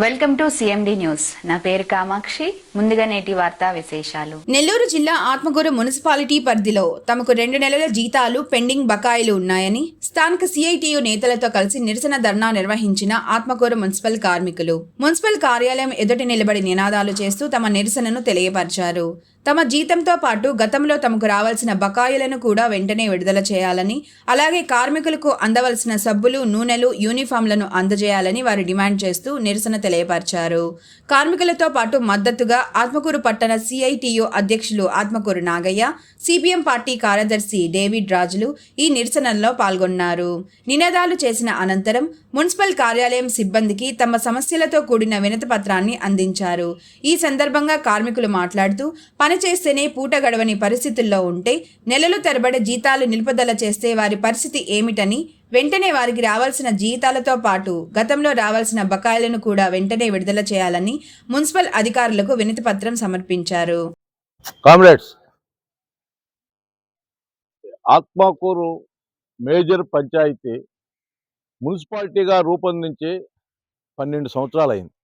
Welcome to CMD news. నా పేరు కామాక్షి. ముందుగా నేటి వార్తా విశేషాలు. నెల్లూరు జిల్లా ఆత్మకూరు మున్సిపాలిటీ పరిధిలో తమకు రెండు నెలల జీతాలు పెండింగ్ బకాయిలు ఉన్నాయని స్థానిక సిఐటియు నేతలతో కలిసి నిరసన ధర్నా నిర్వహించిన ఆత్మకూరు మున్సిపల్ కార్మికులు. మున్సిపల్ కార్యాలయం ఎదుటి నిలబడి నినాదాలు చేస్తూ తమ నిరసనను తెలియపరిచారు. తమ జీతంతో పాటు గతంలో తమకు రావాల్సిన బకాయిలను కూడా వెంటనే విడుదల చేయాలని అలాగే కార్మికులకు అందవలసిన సబ్బులు నూనెలు యూనిఫామ్లను అందజేయాలని వారు డిమాండ్ చేస్తూ నిరసన తెలియపరిచారు. కార్మికులతో పాటు మద్దతుగా ఆత్మకూరు పట్టణ సిఐటియు అధ్యక్షులు ఆత్మకూరు నాగయ్య సిపిఎం పార్టీ కార్యదర్శి డేవిడ్ రాజులు ఈ నిరసనల్లో పాల్గొన్నారు. నినాదాలు చేసిన అనంతరం మున్సిపల్ కార్యాలయం సిబ్బందికి తమ సమస్యలతో కూడిన వినతిపత్రాన్ని అందించారు. ఈ సందర్భంగా కార్మికులు మాట్లాడుతూ పని చేస్తేనే పూట గడవని పరిస్థితుల్లో ఉంటే నెలలు తరబడి జీతాలు నిలుపుదల చేస్తే వారి పరిస్థితి ఏమిటని వెంటనే వారికి రావాల్సిన జీతాలతో పాటు గతంలో రావాల్సిన బకాయిలను కూడా వెంటనే విడుదల చేయాలని మున్సిపల్ అధికారులకు వినతి పత్రం సమర్పించారు. కామ్రేడ్స్ ఆత్మకూరు మేజర్ పంచాయతీ మున్సిపాలిటీగా రూపొందించి పన్నెండు సంవత్సరాలు అయింది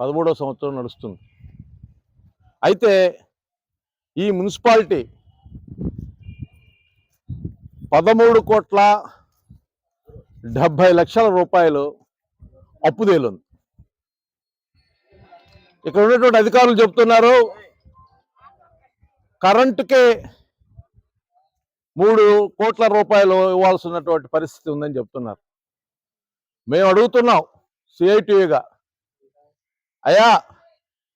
పదమూడో సంవత్సరం నడుస్తుంది. అయితే ఈ మున్సిపాలిటీ పదమూడు కోట్ల డెబ్భై లక్షల రూపాయలు అప్పు తేలుంది ఇక్కడ ఉన్నటువంటి అధికారులు చెప్తున్నారు కరెంటుకే మూడు కోట్ల రూపాయలు ఇవ్వాల్సినటువంటి పరిస్థితి ఉందని చెప్తున్నారు. మేము అడుగుతున్నాం సిఐటిగా అయా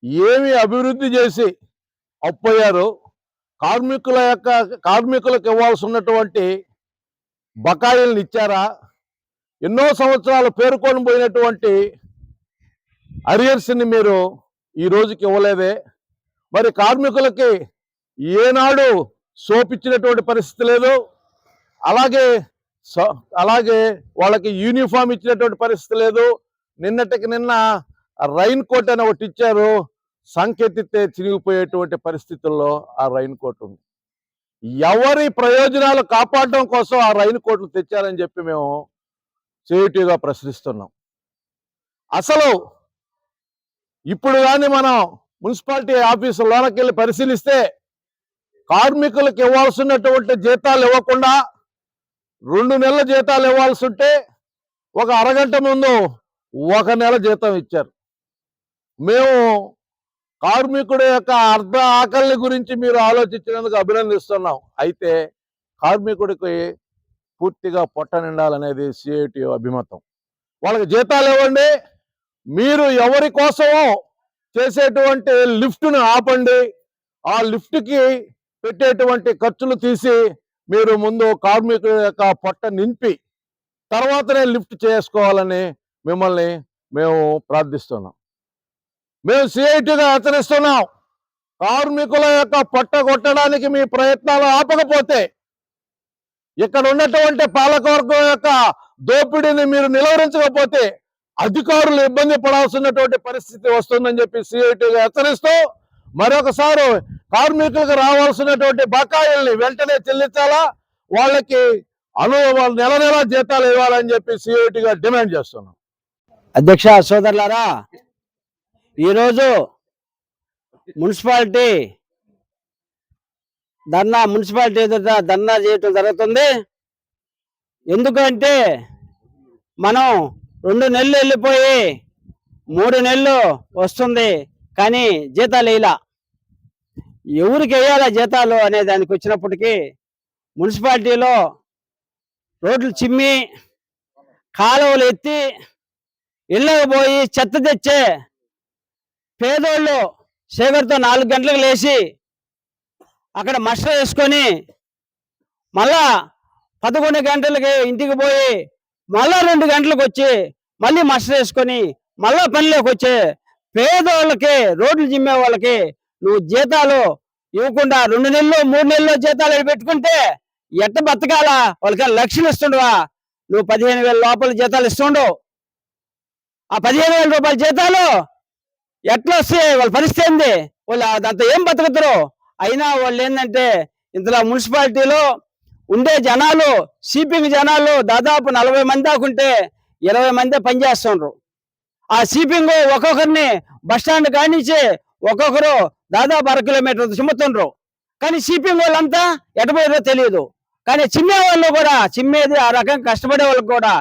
ఏమి అభివృద్ధి చేసి అప్పయ్యారు కార్మికుల యొక్క కార్మికులకు ఇవ్వాల్సి ఉన్నటువంటి బకాయిలను ఇచ్చారా? ఎన్నో సంవత్సరాలు పేర్కొని పోయినటువంటి అరియర్స్ని మీరు ఈ రోజుకి ఇవ్వలేదే. మరి కార్మికులకి ఏనాడు సోపిచ్చినటువంటి పరిస్థితి లేదు. అలాగే సో- అలాగే వాళ్ళకి యూనిఫామ్ ఇచ్చినటువంటి పరిస్థితి లేదు. నిన్నటికి నిన్న రైన్ కోట్ అని ఒకటి ఇచ్చారు. సంకెత్తితే చినిగిపోయేటువంటి పరిస్థితుల్లో ఆ రైన్ కోట్ ఉంది. ఎవరి ప్రయోజనాలు కాపాడడం కోసం ఆ రైన్ కోట్లు తెచ్చారని చెప్పి మేము చేయుటిగా ప్రశ్నిస్తున్నాం. అసలు ఇప్పుడు కానీ మనం మున్సిపాలిటీ ఆఫీసు లోనకి వెళ్ళి పరిశీలిస్తే కార్మికులకు ఇవ్వాల్సినటువంటి జీతాలు ఇవ్వకుండా రెండు నెలల జీతాలు ఇవ్వాల్సి ఉంటే ఒక అరగంట ముందు ఒక నెల జీతం ఇచ్చారు. మేము కార్మికుడి యొక్క అర్ధ ఆకలిని గురించి మీరు ఆలోచించినందుకు అభినందిస్తున్నాం. అయితే కార్మికుడికి పూర్తిగా పొట్ట నిండాలనేది సిఐటి అభిమతం. వాళ్ళకి జీతాలు ఇవ్వండి. మీరు ఎవరి కోసమో చేసేటువంటి లిఫ్ట్ను ఆపండి. ఆ లిఫ్ట్కి పెట్టేటువంటి ఖర్చులు తీసి మీరు ముందు కార్మికుల యొక్క పొట్ట నింపి తర్వాతనే లిఫ్ట్ చేసుకోవాలని మిమ్మల్ని మేము ప్రార్థిస్తున్నాం. మేము సిఐటిగా హెచ్చరిస్తున్నాం కార్మికుల యొక్క పట్ట కొట్టడానికి మీ ప్రయత్నాలు ఆపకపోతే ఇక్కడ ఉన్నటువంటి పాలకవర్గం యొక్క దోపిడీని మీరు నిలవరించకపోతే అధికారులు ఇబ్బంది పడాల్సినటువంటి పరిస్థితి వస్తుందని చెప్పి సిఐటిగా హెచ్చరిస్తూ మరొకసారి కార్మికులకు రావాల్సినటువంటి బకాయిల్ని వెంటనే చెల్లించాలా? వాళ్ళకి అను నెల నెల జీతాలు ఇవ్వాలని చెప్పి సిఐటిగా డిమాండ్ చేస్తున్నాం. అధ్యక్ష సోదరులారా ఈరోజు మున్సిపాలిటీ ధర్నా మున్సిపాలిటీ ఎదుట ధర్నా చేయటం జరుగుతుంది. ఎందుకంటే మనం రెండు నెలలు వెళ్ళిపోయి మూడు నెలలు వస్తుంది కానీ జీతాలు ఇలా ఎవరికి వేయాలా జీతాలు అనే దానికి వచ్చినప్పటికీ మున్సిపాలిటీలో రోడ్లు చిమ్మి కాలువలు ఎత్తి ఇళ్ళకు పోయి చెత్త తెచ్చే పేదోళ్ళు శేఖర్తో నాలుగు గంటలకు లేచి అక్కడ మస్టర్ వేసుకొని మళ్ళా పదకొండు గంటలకి ఇంటికి పోయి మళ్ళా రెండు గంటలకు వచ్చి మళ్ళీ మస్టర్ వేసుకొని మళ్ళా పనిలోకి వచ్చే పేదోళ్ళకి రోడ్లు జిమ్మే వాళ్ళకి నువ్వు జీతాలు ఇవ్వకుండా రెండు నెలలు మూడు నెలలు జీతాలు పెట్టుకుంటే ఎట్ట బతకాలా? వాళ్ళకి లక్షలు ఇస్తుండవా? నువ్వు పదిహేను వేల లోపల జీతాలు ఇస్తుండవు. ఆ పదిహేను వేల రూపాయల జీతాలు ఎట్లా వస్తే వాళ్ళ పరిస్థితి ఏంది? వాళ్ళు అంత ఏం బతుకుతారు? అయినా వాళ్ళు ఏంటంటే ఇందులో మున్సిపాలిటీలో ఉండే జనాలు సిపింగ్ జనాలు దాదాపు నలభై మంది దాకుంటే ఇరవై మందే పనిచేస్తుండ్రు ఆ సీపింగ్ ఒక్కొక్కరిని బస్ స్టాండ్ కానించి ఒక్కొక్కరు దాదాపు అర కిలోమీటర్ చిమ్ముతుండ్రు. కానీ సీపింగ్ వాళ్ళంతా ఎటుపోయారో తెలియదు. కానీ చిమ్మే వాళ్ళు కూడా చిమ్మేది ఆ రకంగా కష్టపడే వాళ్ళకి కూడా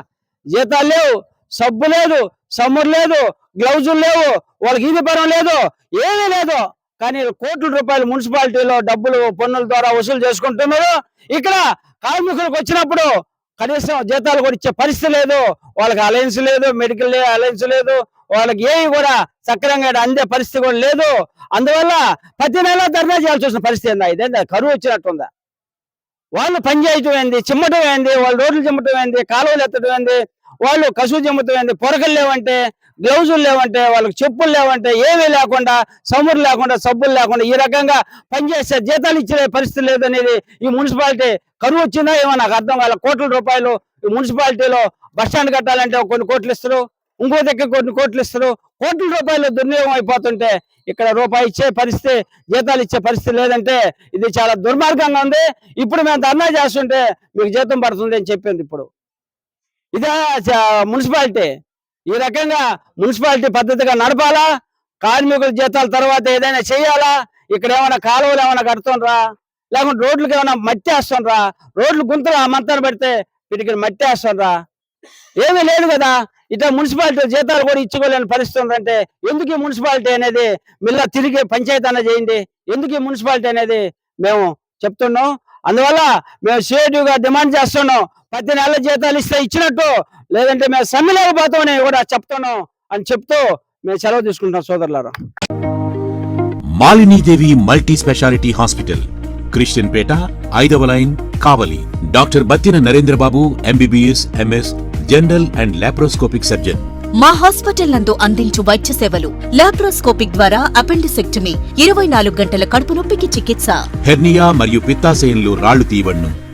జీతాలు లేవు సబ్బు లేదు సమ్ముడు లేదు గ్లౌజులు లేవు. వాళ్ళకి ఇది పరం లేదు. ఏమీ లేదు. కానీ కోట్ల రూపాయలు మున్సిపాలిటీలో డబ్బులు పన్నుల ద్వారా వసూలు చేసుకుంటున్నారు ఇక్కడ కార్మికులకు వచ్చినప్పుడు కనీసం జీతాలు కూడా ఇచ్చే పరిస్థితి లేదు. వాళ్ళకి అలయన్స్ లేదు మెడికల్ అలయన్స్ లేదు. వాళ్ళకి ఏవి కూడా సక్రమంగా అందే పరిస్థితి కూడా లేదు. అందువల్ల ప్రతి నెల ధర్నా చేయాల్సి వచ్చిన పరిస్థితి ఏందా? ఇదేందా? కరువు వచ్చినట్టుందా? వాళ్ళు పనిచేయటం ఏంది? చిమ్మటం ఏంది? వాళ్ళు రోడ్లు చిమ్మటం ఏంది? కాలువలు ఎత్తడం ఏంది? వాళ్ళు కసువు చిమ్మటం పొరకలు లేవంటే గ్లౌజులు లేవంటే వాళ్ళకి చెప్పులు లేవంటే ఏమీ లేకుండా సమురు లేకుండా సబ్బులు లేకుండా ఈ రకంగా పనిచేసే జీతాలు ఇచ్చే పరిస్థితి లేదనేది ఈ మున్సిపాలిటీ కరువు వచ్చిందా ఏమో నాకు అర్థం వాళ్ళ కోట్ల రూపాయలు ఈ మున్సిపాలిటీలో బస్ స్టాండ్ కట్టాలంటే కొన్ని కోట్లు ఇస్తారు ఇంకో దగ్గర కొన్ని కోట్లు ఇస్తారు. కోట్ల రూపాయలు దుర్వినియోగం అయిపోతుంటే ఇక్కడ రూపాయి ఇచ్చే పరిస్థితి జీతాలు ఇచ్చే పరిస్థితి లేదంటే ఇది చాలా దుర్మార్గంగా ఉంది. ఇప్పుడు మేము ధర్నా చేస్తుంటే మీకు జీతం పడుతుంది అని చెప్పింది ఇప్పుడు. ఇదే చ- మున్సిపాలిటీ. ఈ రకంగా మున్సిపాలిటీ పద్ధతిగా నడపాలా? కార్మికుల జీతాల తర్వాత ఏదైనా చేయాలా? ఇక్కడ ఏమైనా కాలువలు ఏమైనా కడుతుండ్రా? లేకుంటే రోడ్లకు ఏమైనా మట్టి వేస్తుండ్రా? రోడ్లు గుంతలు ఆ మంతాన్ని పెడితే వీటికి మట్టి వేస్తుండ్రా? ఏమీ లేదు కదా. ఇట్లా మున్సిపాలిటీ జీతాలు కూడా ఇచ్చుకోలేని పరిస్థితి ఉందంటే ఎందుకు ఈ మున్సిపాలిటీ అనేది మిల్ల తిరిగి పంచాయతీ అన్న చేయండి ఎందుకు ఈ మున్సిపాలిటీ అనేది మేము చెప్తున్నాం? అందువల్ల మేము CITU డిమాండ్ చేస్తున్నాం. ప్రతి నెల జీతాలు ఇస్తే ఇచ్చినట్టు లేదంటే మేము సమ్మెలేకపోతామని కూడా చెప్తున్నాం అని చెప్తూ మేము సెలవు తీసుకుంటాం సోదరులారా. Malinidevi multi speciality hospital Christian Peta ఐదవ line Kavali. Doctor Battina Narendrababu MBBS MS general and laparoscopic surgeon. మా హాస్పిటల్ నందు అందించు వైద్య సేవలు. లాప్రోస్కోపిక్ ద్వారా అపెండిసెక్టమీ ఇరవై నాలుగు గంటల కడుపు నొప్పికి చికిత్స. హెర్నియా మరియు పిత్తాశయంలో రాళ్ళు తీయబడును.